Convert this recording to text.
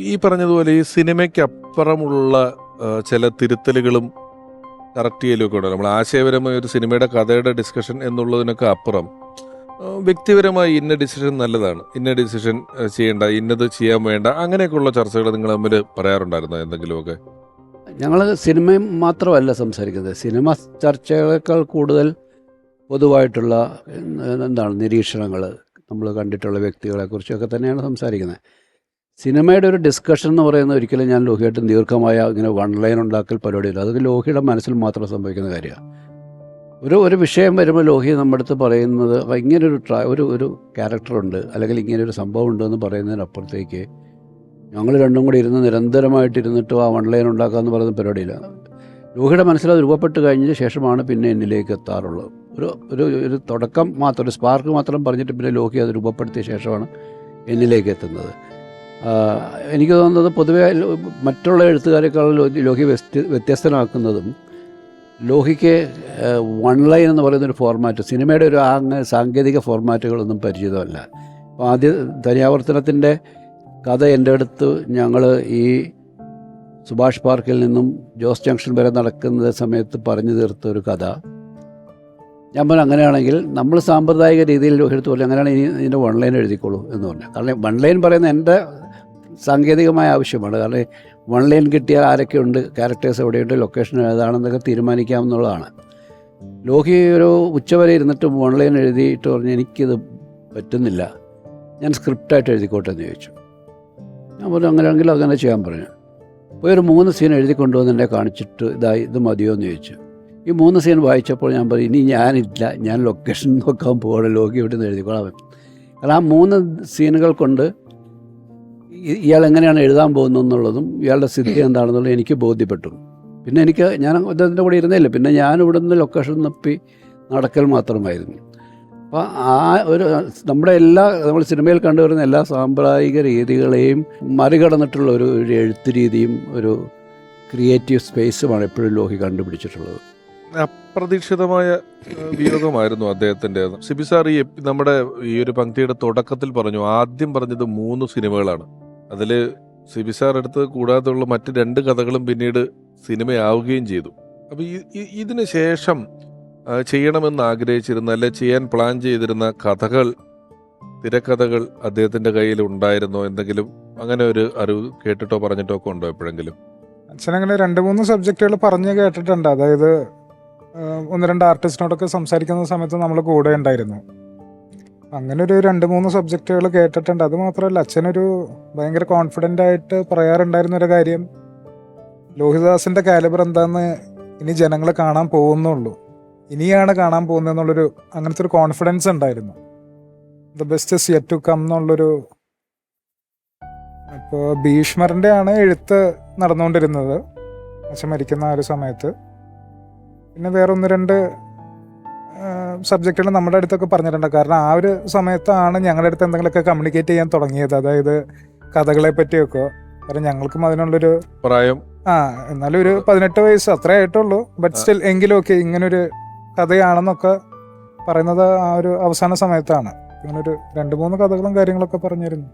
ഈ പറഞ്ഞതുപോലെ ഈ സിനിമയ്ക്കപ്പുറമുള്ള ചില തിരുത്തലുകളും കറക്റ്റ് ചെയ്യലും ഒക്കെ ഉണ്ടല്ലോ. നമ്മൾ ആശയപരമായ ഒരു സിനിമയുടെ കഥയുടെ ഡിസ്കഷൻ എന്നുള്ളതിനൊക്കെ അപ്പുറം. വ്യക്തിപരമായി ഇന്ന ഡിസിഷൻ നല്ലതാണ് ഇന്ന ഡിസിഷൻ ചെയ്യേണ്ട ഇന്നത് ചെയ്യാൻ വേണ്ട അങ്ങനെയൊക്കെയുള്ള ചർച്ചകൾ നിങ്ങൾ തമ്മിൽ പറയാറുണ്ടായിരുന്നോ എന്തെങ്കിലുമൊക്കെ? ഞങ്ങൾ സിനിമയും മാത്രമല്ല സംസാരിക്കുന്നത്. സിനിമ ചർച്ചകളേക്കാൾ കൂടുതൽ പൊതുവായിട്ടുള്ള എന്താണ് നിരീക്ഷണങ്ങൾ നമ്മൾ കണ്ടിട്ടുള്ള വ്യക്തികളെക്കുറിച്ചൊക്കെ തന്നെയാണ് സംസാരിക്കുന്നത്. സിനിമയുടെ ഒരു ഡിസ്കഷൻ എന്ന് പറയുന്നത് ഒരിക്കലും ഞാൻ ലോഹിയായിട്ടും ദീർഘമായ ഇങ്ങനെ വൺ ലൈൻ ഉണ്ടാക്കൽ പരിപാടിയില്ല. അതൊക്കെ ലോഹിയുടെ മനസ്സിൽ മാത്രം സംഭവിക്കുന്ന കാര്യമാണ്. ഒരു ഒരു വിഷയം വരുമ്പോൾ ലോഹി നമ്മുടെ അടുത്ത് പറയുന്നത് "അപ്പോൾ ഇങ്ങനൊരു ട്രാ ഒരു ഒരു ക്യാരക്ടറുണ്ട് അല്ലെങ്കിൽ ഇങ്ങനൊരു സംഭവം ഉണ്ടെന്ന് പറയുന്നതിനപ്പുറത്തേക്ക് ഞങ്ങൾ രണ്ടും കൂടി ഇരുന്ന് നിരന്തരമായിട്ട് ഇരുന്നിട്ട് ആ വൺ ലൈൻ ഉണ്ടാക്കാമെന്ന് പറയുന്ന പരിപാടിയില്ല. ലോഹിയുടെ മനസ്സിൽ അത് രൂപപ്പെട്ട് കഴിഞ്ഞ ശേഷമാണ് പിന്നെ എന്നിലേക്ക് എത്താറുള്ളത്. ഒരു ഒരു ഒരു തുടക്കം മാത്രം ഒരു സ്പാർക്ക് മാത്രം പറഞ്ഞിട്ട് പിന്നെ ലോഹി അത് രൂപപ്പെടുത്തിയ ശേഷമാണ് എന്നിലേക്ക് എത്തുന്നത്. എനിക്ക് തോന്നുന്നത് പൊതുവെ മറ്റുള്ള എഴുത്തുകാരെക്കാൾ ലോഹി വ്യത്യസ്തനാക്കുന്നതും ലോഹിക്ക് വൺ ലൈൻ എന്ന് പറയുന്ന ഒരു ഫോർമാറ്റ് സിനിമയുടെ ഒരു അങ്ങനെ സാങ്കേതിക ഫോർമാറ്റുകളൊന്നും പരിചിതമല്ല. അപ്പോൾ ആദ്യ ധനിയാവർത്തനത്തിന്റെ കഥ എന്റെ അടുത്ത് ഞങ്ങൾ ഈ സുഭാഷ് പാർക്കിൽ നിന്നും ജോസ് ജംഗ്ഷൻ വരെ നടക്കുന്ന സമയത്ത് പറഞ്ഞു തീർത്ത ഒരു കഥ. ഞാൻ പറഞ്ഞു അങ്ങനെയാണെങ്കിൽ നമ്മൾ സാമ്പ്രദായിക രീതിയിൽ എടുത്തു പോലെ അങ്ങനെയാണെങ്കിൽ ഇനി ഇതിന്റെ വൺ ലൈൻ എഴുതിക്കോളൂ എന്ന് പറഞ്ഞു കാരണം വൺ ലൈൻ പറയുന്ന എന്റെ സാങ്കേതികമായ ആവശ്യമാണ്. കാരണം വൺ ലൈൻ കിട്ടിയാൽ ആരൊക്കെയുണ്ട് ക്യാരക്ടേഴ്സ് എവിടെയുണ്ട് ലൊക്കേഷൻ ഏതാണെന്നൊക്കെ തീരുമാനിക്കാമെന്നുള്ളതാണ്. ലോഹി ഒരു ഉച്ചവരെ ഇരുന്നിട്ട് ഓൺലൈൻ എഴുതിയിട്ട് പറഞ്ഞു എനിക്കിത് പറ്റുന്നില്ല. ഞാൻ സ്ക്രിപ്റ്റായിട്ട് എഴുതിക്കോട്ടെ എന്ന് ചോദിച്ചു. ഞാൻ പറഞ്ഞു അങ്ങനെയാണെങ്കിൽ അങ്ങനെ ചെയ്യാൻ പറഞ്ഞു. പോയി ഒരു മൂന്ന് സീൻ എഴുതി കൊണ്ടുവന്ന് എന്നെ കാണിച്ചിട്ട് ഇതായി ഇത് മതിയോ എന്ന് ചോദിച്ചു. ഈ മൂന്ന് സീൻ വായിച്ചപ്പോൾ ഞാൻ പറയും ഇനി ഞാനില്ല. ഞാൻ ലൊക്കേഷൻ നോക്കാൻ പോകണം ലോകി ഇവിടെ നിന്ന് എഴുതിക്കോളാം കാരണം ആ മൂന്ന് സീനുകൾ കൊണ്ട് ഇയാൾ എങ്ങനെയാണ് എഴുതാൻ പോകുന്നത് എന്നുള്ളതും ഇയാളുടെ സ്ഥിതി എന്താണെന്നുള്ളത് എനിക്ക് ബോധ്യപ്പെട്ടു. പിന്നെ എനിക്ക് ഞാൻ അദ്ദേഹത്തിന്റെ കൂടെ ഇരുന്നില്ല. പിന്നെ ഞാൻ ഇവിടെ നിന്ന് ലൊക്കേഷൻ നപ്പി നടക്കൽ മാത്രമായിരുന്നു. അപ്പോൾ ആ ഒരു നമ്മുടെ എല്ലാ നമ്മൾ സിനിമയിൽ കണ്ടുവരുന്ന എല്ലാ സാമ്പ്രദായിക രീതികളെയും മറികടന്നിട്ടുള്ള ഒരു എഴുത്ത് രീതിയും ഒരു ക്രിയേറ്റീവ് സ്പേസുമാണ് എപ്പോഴും ലോഹി കണ്ടുപിടിച്ചിട്ടുള്ളത്. അപ്രതീക്ഷിതമായ വിയോഗമായിരുന്നു അദ്ദേഹത്തിന്റെ സിബി സാർ ഈ നമ്മുടെ ഈ ഒരു പങ്ക്തിയുടെ തുടക്കത്തിൽ പറഞ്ഞു ആദ്യം പറഞ്ഞത് മൂന്ന് സിനിമകളാണ്. അതിൽ സിബി സാർ എടുത്ത് കൂടാതെയുള്ള മറ്റ് രണ്ട് കഥകളും പിന്നീട് സിനിമയാവുകയും ചെയ്തു. അപ്പോൾ ഈ- ഇതിന് ശേഷം ചെയ്യണമെന്ന് ആഗ്രഹിച്ചിരുന്ന അല്ലെ ചെയ്യാൻ പ്ലാൻ ചെയ്തിരുന്ന കഥകൾ തിരക്കഥകൾ അദ്ദേഹത്തിന്റെ കയ്യിൽ ഉണ്ടായിരുന്നോ എന്തെങ്കിലും? അങ്ങനെ ഒരു അറിവ് കേട്ടിട്ടോ പറഞ്ഞിട്ടോ ഒക്കെ ഉണ്ടോ എപ്പോഴെങ്കിലും? അച്ഛനങ്ങനെ രണ്ട് മൂന്ന് സബ്ജക്റ്റുകൾ പറഞ്ഞു കേട്ടിട്ടുണ്ട്. അതായത് ഒന്ന് രണ്ട് ആർട്ടിസ്റ്റിനോടൊക്കെ സംസാരിക്കുന്ന സമയത്ത് നമ്മൾ കൂടെ ഉണ്ടായിരുന്നു. അങ്ങനെ ഒരു രണ്ട് മൂന്ന് സബ്ജക്റ്റുകൾ കേട്ടിട്ടുണ്ട്. അത് മാത്രമല്ല അച്ഛനൊരു ഭയങ്കര കോൺഫിഡന്റ് ആയിട്ട് പറയാറുണ്ടായിരുന്ന ഒരു കാര്യം ലോഹിദാസിന്റെ കാലിബർ എന്താന്ന് ഇനി ജനങ്ങൾ കാണാൻ പോകുന്നുള്ളൂ. ഇനിയാണ് കാണാൻ പോകുന്നതെന്നുള്ളൊരു അങ്ങനത്തെ ഒരു കോൺഫിഡൻസ് ഉണ്ടായിരുന്നു the best is to come എന്നുള്ളൊരു അപ്പോൾ ഭീഷ്മറിന്റെ ആണ് എഴുത്ത് നടന്നുകൊണ്ടിരുന്നത്. അച്ഛൻ മരിക്കുന്ന ആ ഒരു സമയത്ത്. പിന്നെ വേറെ ഒന്ന് രണ്ട് സബ്ജക്റ്റുകൾ നമ്മുടെ അടുത്തൊക്കെ പറഞ്ഞിട്ടുണ്ട്. കാരണം ആ ഒരു സമയത്താണ് ഞങ്ങളുടെ അടുത്ത് എന്തെങ്കിലുമൊക്കെ കമ്മ്യൂണിക്കേറ്റ് ചെയ്യാൻ തുടങ്ങിയത്. അതായത് കഥകളെ പറ്റിയൊക്കെ. കാരണം ഞങ്ങൾക്കും അതിനുള്ളൊരു പ്രായം. ആ എന്നാലും ഒരു പതിനെട്ട് വയസ്സ് അത്രേ ആയിട്ടുള്ളൂ. ബട്ട് സ്റ്റിൽ എങ്കിലും ഒക്കെ ഇങ്ങനൊരു കഥയാണെന്നൊക്കെ പറയുന്നത് ആ ഒരു അവസാന സമയത്താണ്. ഇങ്ങനൊരു രണ്ട് മൂന്ന് കഥകളും കാര്യങ്ങളൊക്കെ പറഞ്ഞിരുന്നു.